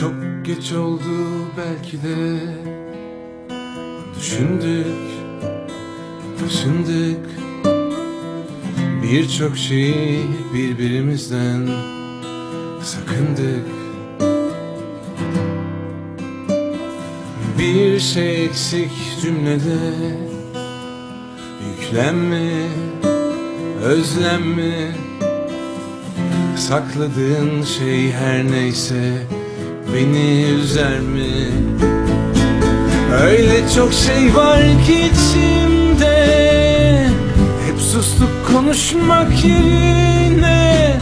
Çok geç oldu belki de. Düşündük, taşındık. Birçok şeyi birbirimizden sakındık. Bir şey eksik cümlede. Yüklenme, özlenme. Sakladığın şey her neyse Beni üzer mi? Öyle çok şey var ki içimde. Hep sustuk konuşmak yerine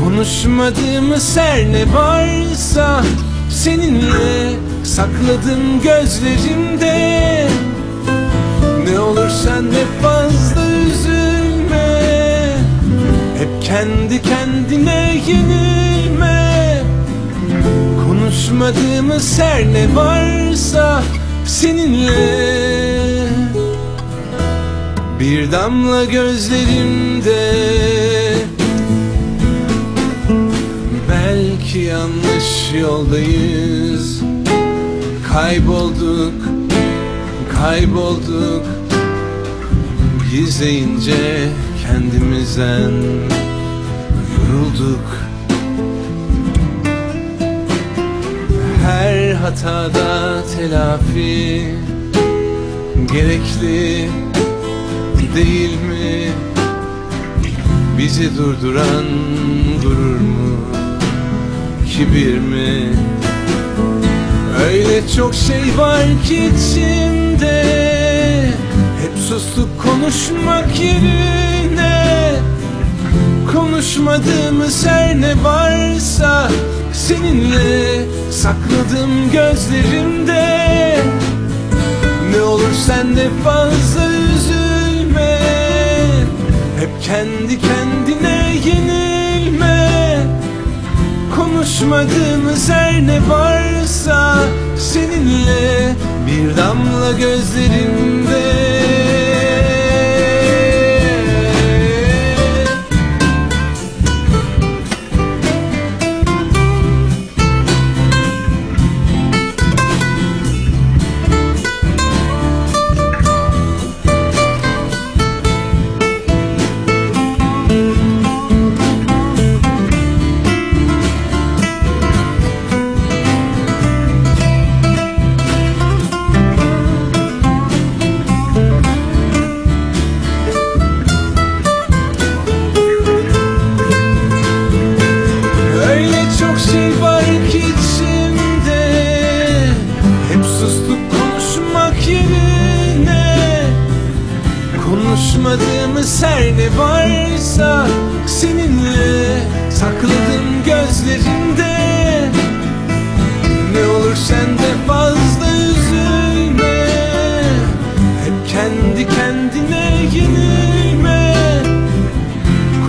Konuşmadığımız her ne varsa Seninle sakladım gözlerimde. Ne olur sen de fazla üzülme. Hep kendi kendine yenilme Konuşmadığımız her ne varsa seninle. Bir damla gözlerimde. Belki yanlış yoldayız. Kaybolduk, kaybolduk. Gizleyince kendimizden yorulduk hatada telafi gerekli değil mi? Bizi durduran gurur mu? Kibir mi? Öyle çok şey var ki içimde Hep sustuk konuşmak yerine Konuşmadığımız her ne varsa Seninle sakladım gözlerimde. Ne olur sen de fazla üzülme. Hep kendi kendine yenilme. Konuşmadığımız her ne varsa Seninle bir damla gözlerimde Konuşmadığımız her ne varsa Seninle sakladım gözlerinde. Ne olur sen de fazla üzülme. Hep kendi kendine yenilme.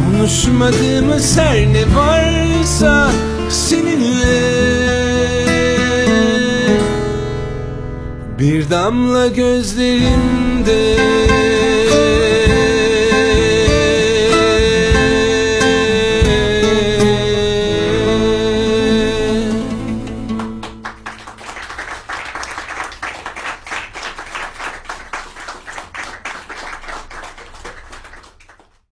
Konuşmadığımız her ne varsa seninle. Bir damla gözlerimde